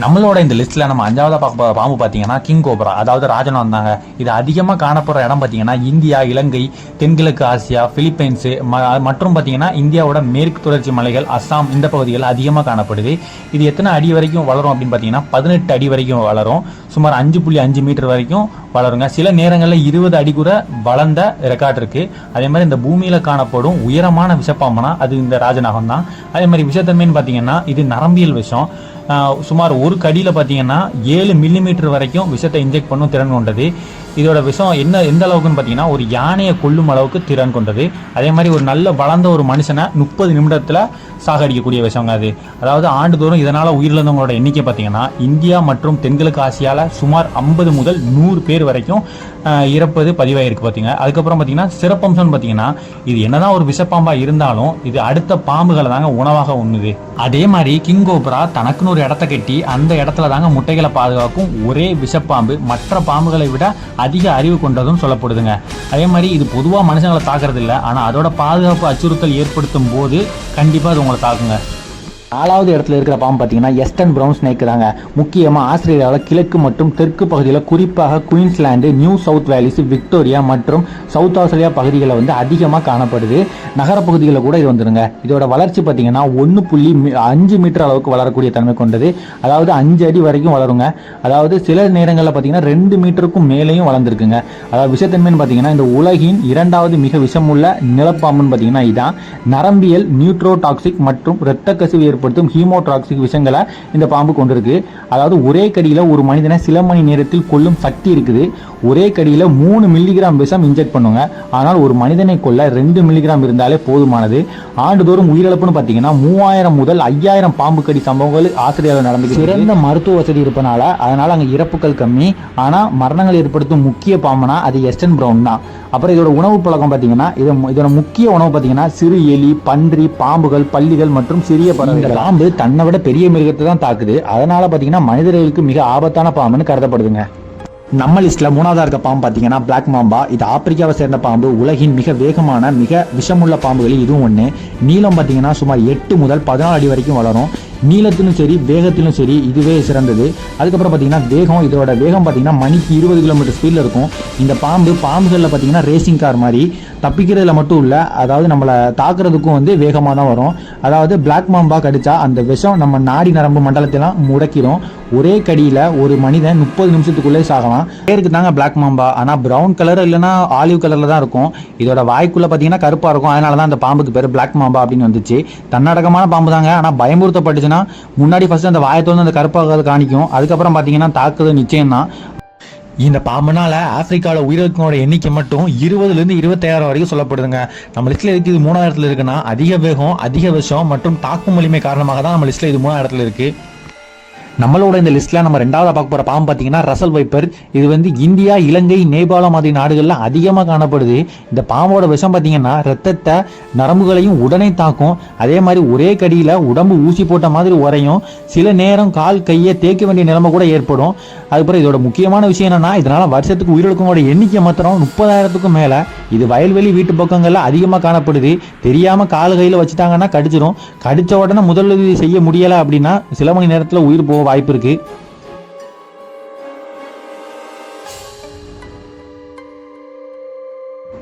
நம்மளோட இந்த லிஸ்ட்ல நம்ம அஞ்சாவதாக பார்க்க பாம்பு பார்த்தீங்கன்னா கிங் கோப்ரா அதாவது ராஜன் வந்தாங்க. இது அதிகமாக காணப்படுற இடம் பார்த்தீங்கன்னா இந்தியா இலங்கை தென்கிழக்கு ஆசியா பிலிப்பைன்ஸ் ம- மற்றும் பார்த்தீங்கன்னா இந்தியாவோட மேற்கு தொடர்ச்சி மலைகள் அஸ்ஸாம் இந்த பகுதிகள் அதிகமாக காணப்படுது. இது எத்தனை அடி வரைக்கும் வளரும் அப்படின்னு பார்த்தீங்கன்னா பதினெட்டு அடி வரைக்கும் வளரும். சுமார் அஞ்சு புள்ளி அஞ்சு மீட்டர் வரைக்கும் வளருங்க. சில நேரங்களில் இருபது அடி கூட வளர்ந்த ரெக்கார்ட் இருக்கு. அதே மாதிரி இந்த பூமியில் காணப்படும் உயரமான விஷப்பாம்பனா அது இந்த ராஜநாகம் தான். அதே மாதிரி விஷத்தன்மைன்னு பார்த்தீங்கன்னா இது நரம்பியல் விஷம். சுமார் ஒரு கடியில் பார்த்தீங்கன்னா ஏழு மில்லிமீட்டர் வரைக்கும் விஷத்தை இன்ஜெக்ட் பண்ணும் திறன் கொண்டது. இதோட விஷம் என்ன எந்த அளவுக்குன்னு பார்த்தீங்கன்னா ஒரு யானையை கொல்லும் அளவுக்கு திறன் கொண்டது. அதே மாதிரி ஒரு நல்ல வளர்ந்த ஒரு மனுஷனை முப்பது நிமிடத்தில் சாகடிக்கக்கூடிய விஷயங்க அது. அதாவது ஆண்டுதோறும் இதனால் உயிரிழந்தவங்களோட எண்ணிக்கை பார்த்தீங்கன்னா இந்தியா மற்றும் தென்கிழக்கு ஆசியாவில் சுமார் ஐம்பது முதல் நூறு பேர் வரைக்கும் இறப்பது பதிவாயிருக்கு பார்த்தீங்க அதுக்கப்புறம் பார்த்தீங்கன்னா சிறப்பம்சம்னு பார்த்தீங்கன்னா இது என்னதான் ஒரு விஷப்பாம்பாக இருந்தாலும் இது அடுத்த பாம்புகளை தாங்க உணவாக உண்ணுது. அதே மாதிரி கிங் கோப்ரா தனக்குன்னு ஒரு இடத்த கட்டி அந்த இடத்துல தாங்க முட்டைகளை பாதுகாக்கும் ஒரே விஷப்பாம்பு. மற்ற பாம்புகளை விட அதிக அறிவு கொண்டதும் சொல்லப்படுதுங்க. அதே மாதிரி இது பொதுவாக மனுஷங்களை தாக்குறது இல்லை ஆனால் அதோட பாதுகாப்பு அச்சுறுத்தல் ஏற்படுத்தும் போது கண்டிப்பாக அது உங்களை தாக்குங்க. நாலாவது இடத்துல இருக்கிற பாம்பு பார்த்தீங்கன்னா எஸ்டன் ப்ரௌன் ஸ்னேக் தாங்க. முக்கியமாக ஆஸ்திரேலியாவில் கிழக்கு மற்றும் தெற்கு பகுதியில் குறிப்பாக Queensland New South Wales Victoria மற்றும் சவுத் ஆஸ்திரேலியா பகுதிகளில் வந்து அதிகமாக காணப்படுது. நகரப்பகுதிகளில் கூட இது வந்துடுங்க இதோட வளர்ச்சி பார்த்தீங்கன்னா ஒன்று புள்ளி அஞ்சு மீட்டர் அளவுக்கு வளரக்கூடிய தன்மை கொண்டது. அதாவது அஞ்சு அடி வரைக்கும் வளருங்க. அதாவது சில நேரங்களில் பார்த்தீங்கன்னா ரெண்டு மீட்டருக்கும் மேலேயும் வளர்ந்துருக்குங்க. அதாவது விஷத்தன்மைன்னு பார்த்தீங்கன்னா இந்த உலகின் இரண்டாவது மிக விஷமுள்ள நிலப்பாம்புன்னு பார்த்தீங்கன்னா இதான். நரம்பியல் நியூட்ரோடாக்சிக் மற்றும் இரத்த கசிவு ஏற்படுத்தும் ஹீமோட்ராக்சிக் விஷயங்களை இந்த பாம்பு கொண்டிருக்கு. அதாவது ஒரே கடியில் ஒரு மனிதனை சில மணி நேரத்தில் கொல்லும் சக்தி இருக்குது. ஒரே கடியில் மூணு மில்லிகிராம் விஷம் இன்ஜெக்ட் பண்ணுங்க. ஆனால் ஒரு மனிதனை கொல்ல ரெண்டு மில்லிகிராம் இருந்தாலே போதுமானது. ஆண்டுதோறும் உயிரிழப்புன்னு பார்த்தீங்கன்னா மூவாயிரம் முதல் ஐயாயிரம் பாம்பு கடி சம்பவங்கள் ஆஸ்திரேலியாவில் நடந்துச்சு சிறந்த மருத்துவ வசதி இருப்பனால அதனால் அங்கே இறப்புகள் கம்மி. ஆனால் மரணங்கள் ஏற்படுத்தும் முக்கிய பாம்புனா அது எஸ்டன் ப்ரௌன் தான். அப்புறம் இதோட உணவு பழக்கம் பார்த்தீங்கன்னா இது இதோட முக்கிய உணவு பார்த்தீங்கன்னா சிறு எலி பன்றி பாம்புகள் பல்லிகள் மற்றும் சிறிய பறவை இந்த பாம்பு தன்னை விட பெரிய மிருகத்தை தான் தாக்குது. அதனால பார்த்தீங்கன்னா மனிதர்களுக்கு மிக ஆபத்தான பாம்புன்னு கருதப்படுதுங்க. நம்ம லிஸ்ட்ல மூணாவதா இருக்க பாம்பு பார்த்தீங்கன்னா பிளாக் மாம்பா இது ஆப்பிரிக்காவை சேர்ந்த பாம்பு. உலகின் மிக வேகமான மிக விஷமுள்ள பாம்புகளில் இதுவும் ஒன்று நீளம் பார்த்தீங்கன்னா சுமார் எட்டு முதல் பதினாலு அடி வரைக்கும் வளரும். நீளத்திலும் சரி வேகத்திலும் சரி இதுவே சிறந்தது. அதுக்கப்புறம் பார்த்தீங்கன்னா வேகம் இதோட வேகம் பார்த்தீங்கன்னா மணிக்கு இருபது கிலோமீட்டர் ஸ்பீடில் இருக்கும். இந்த பாம்பு பாம்புகளில் பார்த்தீங்கன்னா ரேசிங் கார் மாதிரி. தப்பிக்கிறதுல மட்டும் இல்லை அதாவது நம்மளை தாக்குறதுக்கும் வந்து வேகமாக தான் வரும். அதாவது பிளாக் மாம்பா கடிச்சா அந்த விஷம் நம்ம நாடி நரம்பு மண்டலத்தெல்லாம் முடக்கிடும். ஒரே கடியில் ஒரு மனிதன் முப்பது நிமிஷத்துக்குள்ளே சாகலாம். பேருக்கு தாங்க பிளாக் மாம்பா ஆனால் ப்ரௌன் கலர் இல்லைன்னா ஆலிவ் கலரில் தான் இருக்கும். இதோட வாய்க்குள்ளே பார்த்தீங்கன்னா கருப்பாக இருக்கும். அதனால தான் அந்த பாம்புக்கு பேர் பிளாக் மாம்பா அப்படின்னு வந்துச்சு. தன்னடக்கமான பாம்பு தாங்க ஆனால் பயமுறுத்தப்பட்டுச்சுன்னா முன்னாடி ஃபஸ்ட்டு அந்த வாயை வந்து அந்த கருப்பாக காணிக்கும். அதுக்கப்புறம் பார்த்தீங்கன்னா தாக்குதல் நிச்சயம் தான் இந்த பாம்புனால ஆப்பிரிக்காவில் உயிரிழக்கோட எண்ணிக்கை மட்டும் இருபதுலேருந்து இருபத்தாயிரம் வரைக்கும் சொல்லப்படுதுங்க. நம்ம லிஸ்ட்டில் இருக்கு இது மூணாவது இடத்துல இருக்குன்னா அதிக வேகம் அதிக விஷம் மற்றும் தாக்கும் வலிமை காரணமாக தான் நம்ம லிஸ்ட்டில் இது மூணாயிரத்தில் இருக்குது நம்மளோட இந்த லிஸ்ட்ல நம்ம ரெண்டாவது பார்க்க போற பாம்பு பார்த்தீங்கன்னா ரசல் வைப்பர் இது வந்து இந்தியா இலங்கை நேபாளம் மாதிரி நாடுகளில் அதிகமாக காணப்படுது. இந்த பாம்போட விஷம் பார்த்தீங்கன்னா ரத்தத்தை நரம்புகளையும் உடனே தாக்கும். அதே மாதிரி ஒரே கடியில் உடம்பு ஊசி போட்ட மாதிரி உரையும் சில நேரம் கால் கையை தேய்க்க வேண்டிய நிலைமை கூட ஏற்படும். அதுக்கப்புறம் இதோட முக்கியமான விஷயம் என்னன்னா இதனால வருஷத்துக்கு உயிரிழக்கங்களோட எண்ணிக்கை மாத்திரம் முப்பதாயிரத்துக்கும் மேலே. இது வயல்வெளி வீட்டு பக்கங்கள்ல அதிகமாக காணப்படுது. தெரியாம கால் கையில் வச்சுட்டாங்கன்னா கடிச்சிடும் கடிச்ச உடனே முதலுதவி செய்ய முடியலை அப்படின்னா சில மணி நேரத்தில் உயிர் போகும். வாய்ப்பு இருக்குது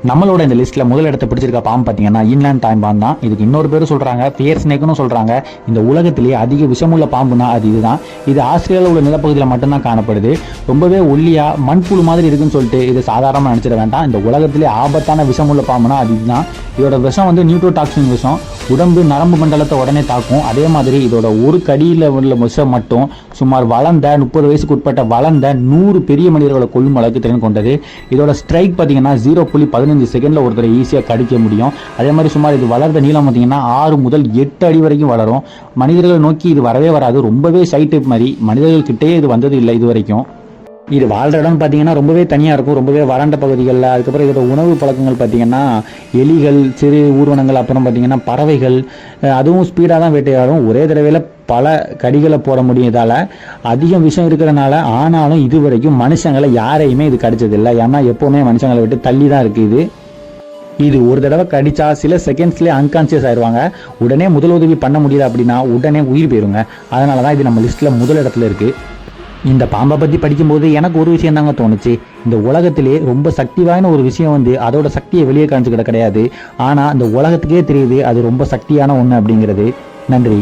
நம்மளோட இந்த லிஸ்ட்ல முதல் இடத்தை பிடிச்சிருக்க பாம்பு பார்த்தீங்கன்னா இன்லேண்ட் டைம் பாம்பு தான். இதுக்கு இன்னொரு பேரும் சொல்றாங்க பியர் ஸ்னேக்னு சொல்றாங்க. இந்த உலகத்திலேயே அதிக விஷமுள்ள பாம்புனா அது இதுதான். இது ஆஸ்திரேலியாவில் உள்ள நிலப்பகுதியில் மட்டும்தான் காணப்படுது. ரொம்பவே ஒல்லியா மண்புழு மாதிரி இருக்குன்னு சொல்லிட்டு இது சாதாரணமாக நினைச்சிட வேண்டாம். இந்த உலகத்திலே ஆபத்தான விஷமுள்ள பாம்புனா அது இதுதான். இதோட விஷம் வந்து நியூட்ரோடாக்சின் விஷம். உடம்பு நரம்பு மண்டலத்தை உடனே தாக்கும். அதே மாதிரி இதோட ஒரு கடியில் உள்ள விஷம் மட்டும் சுமார் வளர்ந்த முப்பது வயசுக்கு உட்பட்ட வளர்ந்த நூறு பெரிய மனிதர்களை கொல்லும் அளவுக்கு திறன் கொண்டது. இதோட ஸ்ட்ரைக் பார்த்தீங்கன்னா ஜீரோ புள்ளி பதினஞ்சு செகண்டில் ஒருத்தரை ஈஸியாக கடிக்க முடியும். அதே மாதிரி சுமார் இது வளர்ந்த நீளம் பார்த்தீங்கன்னா ஆறு முதல் எட்டு அடி வரைக்கும் வளரும். மனிதர்களை நோக்கி இது வரவே வராது. ரொம்பவே சை டைப் மாதிரி. மனிதர்கள் கிட்டேயே இது வந்தது இல்லை இது வரைக்கும். இது வாழ்கிற இடம் பார்த்தீங்கன்னா ரொம்பவே தனியாக இருக்கும். ரொம்பவே வறண்ட பகுதிகளில். அதுக்கப்புறம் இதோட உணவு பழக்கங்கள் பார்த்தீங்கன்னா எலிகள் சிறு ஊர்வனங்கள் அப்புறம் பார்த்தீங்கன்னா பறவைகள் அதுவும் ஸ்பீடாக தான் வேட்டையாடும். ஒரே தடவையில் பல கடிகளை போட முடியும் இதால் அதிகம் விஷம் இருக்கிறனால ஆனாலும் இது வரைக்கும் மனுஷங்களை யாரையுமே இது கடிச்சதில்லை. ஏன்னா எப்போவுமே மனுஷங்களை விட்டு தள்ளி தான் இருக்குது. இது இது ஒரு தடவை கடிச்சா சில செகண்ட்ஸ்லேயே அன்கான்சியஸ் ஆயிடுவாங்க உடனே முதலுதவி பண்ண முடியல அப்படின்னா உடனே உயிர் போயிருங்க. அதனால தான் இது நம்ம லிஸ்ட்டில் முதல் இடத்துல இருக்குது இந்த பாம்பை பற்றி படிக்கும்போது எனக்கு ஒரு விஷயம் தாங்க தோணுச்சு. இந்த உலகத்திலே ரொம்ப சக்தி வாய்ந்த ஒரு விஷயம் வந்து அதோட சக்தியை வெளியே காமிச்சுக்கிட கிடையாது. ஆனால் இந்த உலகத்துக்கே தெரியுது அது ரொம்ப சக்தியான ஒன்று அப்படிங்கிறது. நன்றி.